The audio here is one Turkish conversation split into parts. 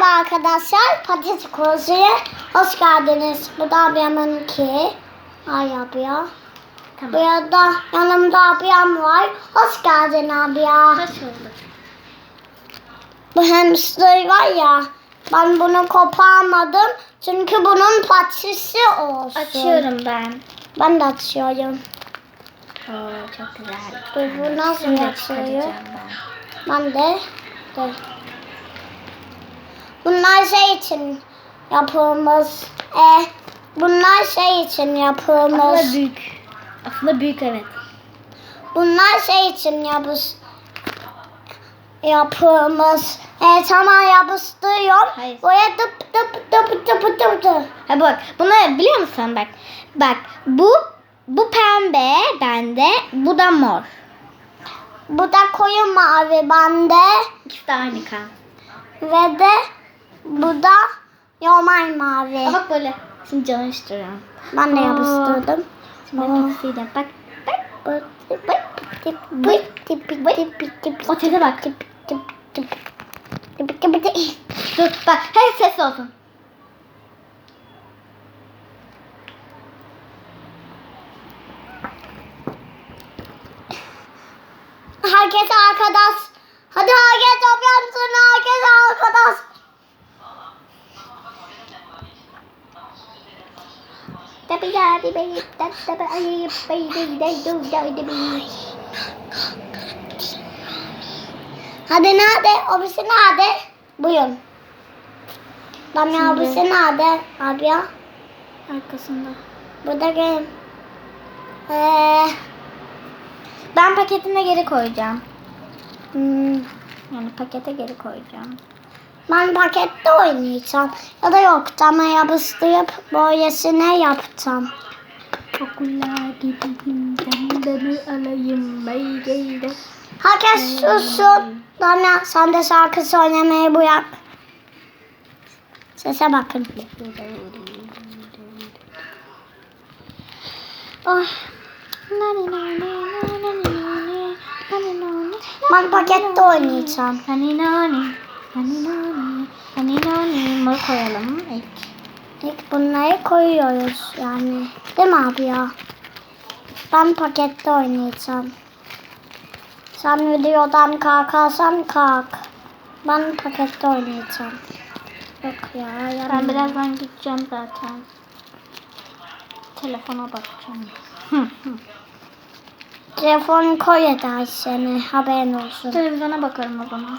Merhaba arkadaşlar. Patates kurusuya hoş geldiniz. Bu da ablamın ki. Ay abla. Bu Tamam. arada yanımda ablam var. Hoş geldin abla. Hoş bulduk. Bu hamster var ya. Ben bunu koparmadım. Çünkü bunun patatesi olsun. Açıyorum ben. Ben de açıyorum. Oo çok güzel. Bu nasıl açılıyor? ben. Ben de. Dur. Bunlar şey için yapılmış. E, bunlar şey için yapılmış. Aslında büyük. Aslında büyük evet. Bunlar şey için yapış yapılmış. E, tamam yapıştırıyorum. Hayır. Buraya dıp dıp dıp dıp dıp dıp. Ha bak bunu biliyor musun bak. Bak bu bu pembe bende bu da mor. Bu da koyu mavi bende. İkisi de aynı kan. Ve de bu da normal mavi. Bak böyle. Şimdi canı istiyorum. Ben de yapıştırdım. Şimdi Aa. ikisiyle bak. Bak. O O teze bak. Dur bak. Her ses olsun. Herkes arkadaş. Hadi herkes Hadi nerede? Obisi nerede? Buyurun. Damla Şimdi- obisi nerede? Abi ya. Arkasında. Burada gel. Ee, Ben paketine geri koyacağım. hmm, Yani pakete geri koyacağım. ben pakette oynayacağım. Ya da yok. Dama yapıştırıp boyasını yapacağım. Okula gideyim beni alayım beygeyde. Herkes sussun. Damla sen de şarkı söylemeyi bırak. Sese bakın. Oh. Ben pakette oynayacağım. Nani, nani, nani. Mor koyalım ilk. İlk bunları koyuyoruz yani. Değil mi abi ya? Ben pakette oynayacağım. Sen videodan kalkarsan kalk. Ben pakette oynayacağım. Yok ya. Ben yalan. birazdan gideceğim zaten. Telefona bakacağım. Telefon koy eder seni. Haberin olsun. Televizyona bakarım o zaman.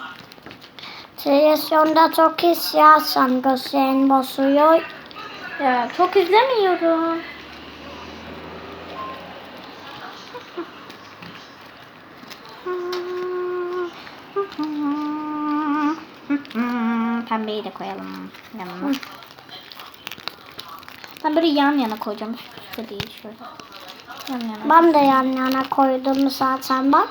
Televizyonda çok izlersen gözlerin bozuyor. Ya çok izlemiyorum. Pembeyi de koyalım yanına. Ben böyle yan yana koyacağım. Üstte değil şöyle. Yan yana. Ben de yan yana koydum zaten bak.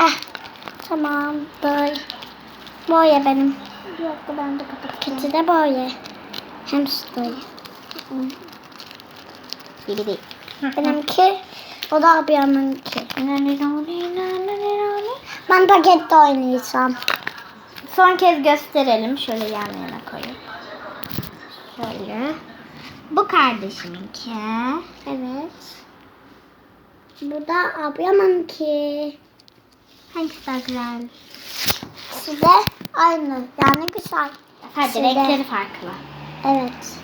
Eh, tamamdır. Boya benim. Bir dakika ben de kapatayım. Kedi de boya. Hamster. Gibi değil. Benimki, o da. Son Ben pakette oynayacağım. kez gösterelim. Şöyle yan yana koyup. Şöyle. Bu kardeşiminki. Evet. Bu da ablamınki. Hangisi daha güzel? Size aynı. Yani güzel. Sadece Size. renkleri farklı. Evet.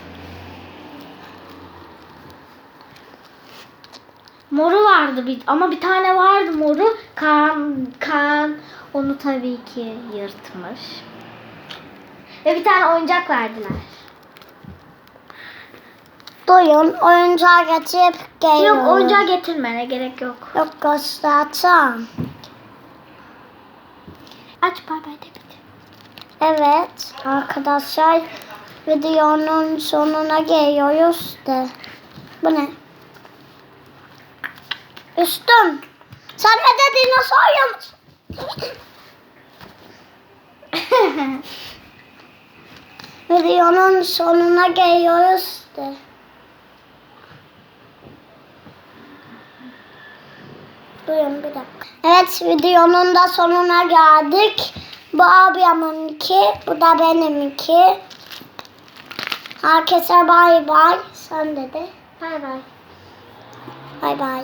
Moru vardı bir ama bir tane vardı moru. Kan kan onu tabii ki yırtmış. Ve bir tane oyuncak verdiler. Duyun oyuncağı getirip geliyorum. Yok oyuncağı getirmene gerek yok. Yok göstereceğim. Aç bay bay de bitir. Evet arkadaşlar videonun sonuna geliyoruz da. Bu ne? Üstüm. Sen ne de dinozor musun? videonun sonuna geliyoruz da. Buyurun bir dakika. Evet videonun da sonuna geldik. Bu abiminki, bu da benimki. Herkese bay bay. Sen de de. Bay bay. Bay bay.